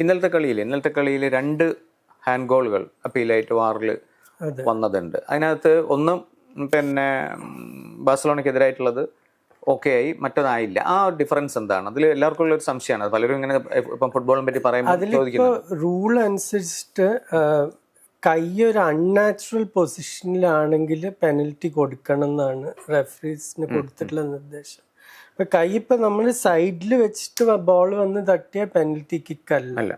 ഇന്നലത്തെ കളിയിൽ ഇന്നലത്തെ കളിയിൽ രണ്ട് ഹാൻഡ് ഗോളുകൾ അപ്പീലായിട്ട് വാറിൽ. വന്നതുണ്ട്. അതിനകത്ത് ഒന്ന് പിന്നെ ബാഴ്സലോണയ്ക്കെതിരായിട്ടുള്ളത് ഓക്കെ ആയി മറ്റൊന്നായില്ല. ആ ഡിഫറൻസ് എന്താണ്? അതിൽ എല്ലാവർക്കും ഉള്ള ഒരു സംശയമാണ്. പലരും ഇങ്ങനെ ഇപ്പം ഫുട്ബോളിനെ പറ്റി പറയുമ്പോൾ റൂൾ അനുസരിച്ചിട്ട് കൈ ഒരു അൺനാച്ചുറൽ പൊസിഷനിലാണെങ്കിൽ പെനൽറ്റി കൊടുക്കണം എന്നാണ് റെഫറീസിന് കൊടുത്തിട്ടുള്ള നിർദ്ദേശം. അപ്പൊ കൈ ഇപ്പൊ നമ്മൾ സൈഡിൽ വെച്ചിട്ട് ബോൾ വന്ന് തട്ടിയ പെനൽറ്റി കിക്ക് അല്ല. അല്ല.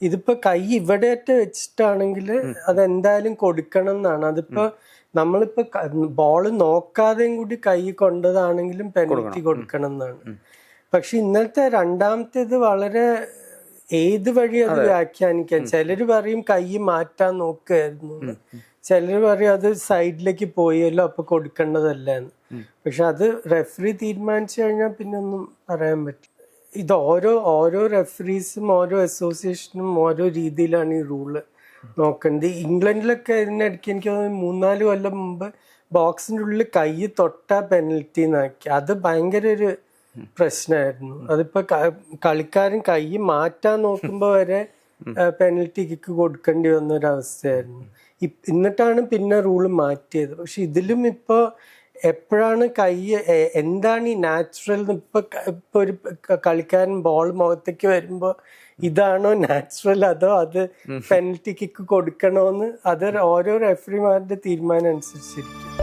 ഇതിപ്പോ കൈ ഇവിടെയായിട്ട് വെച്ചിട്ടാണെങ്കിൽ അതെന്തായാലും കൊടുക്കണം എന്നാണ്. അതിപ്പോ നമ്മളിപ്പോ ബോൾ നോക്കാതെയും കൂടി കൈ കൊണ്ടതാണെങ്കിലും പെനൽറ്റി കൊടുക്കണം. എന്നാണ്. പക്ഷെ ഇന്നലത്തെ രണ്ടാമത്തേത് വളരെ ഏത് വഴി അത് വ്യാഖ്യാനിക്കാൻ ചിലര് പറയും കൈ മാറ്റാൻ നോക്കുകയായിരുന്നു ചിലർ ചിലര് പറയും അത് സൈഡിലേക്ക് പോയല്ലോ അപ്പൊ കൊടുക്കേണ്ടതല്ല എന്ന്. പക്ഷെ അത് റെഫറി തീരുമാനിച്ചു കഴിഞ്ഞാൽ പിന്നെ ഒന്നും പറയാൻ പറ്റില്ല. ഇത് ഓരോ ഓരോ റെഫറീസും ഓരോ അസോസിയേഷനും ഓരോ രീതിയിലാണ് ഈ റൂൾ നോക്കേണ്ടത്. ഇംഗ്ലണ്ടിലൊക്കെ ഇതിനിടയ്ക്ക് എനിക്ക് തോന്നുന്നു മൂന്നാൽ കൊല്ലം മുമ്പ് ബോക്സിന്റെ ഉള്ളിൽ കൈ തൊട്ട പെനൽറ്റി എന്നാക്കി. അത് ഭയങ്കര ഒരു പ്രശ്നമായിരുന്നു. അതിപ്പോൾ കളിക്കാരൻ കൈ മാറ്റാൻ നോക്കുമ്പോൾ വരെ പെനൽറ്റി കിക്ക് കൊടുക്കേണ്ടി വന്ന ഒരു അവസ്ഥയായിരുന്നു. എന്നിട്ടാണ് പിന്നെ റൂൾ മാറ്റിയത്. പക്ഷെ ഇതിലും ഇപ്പോ എപ്പോഴാണ് കൈ എന്താണ് ഈ നാച്ചുറൽ ഇപ്പൊ ഇപ്പൊ ഒരു കളിക്കാരൻ ബോൾ മുഖത്തേക്ക് വരുമ്പോ ഇതാണോ നാച്ചുറൽ അതോ അത് പെനൽറ്റി കിക്ക് കൊടുക്കണോന്ന് അത് ഓരോ റെഫറിമാരുടെ തീരുമാനം അനുസരിച്ചിരിക്കും.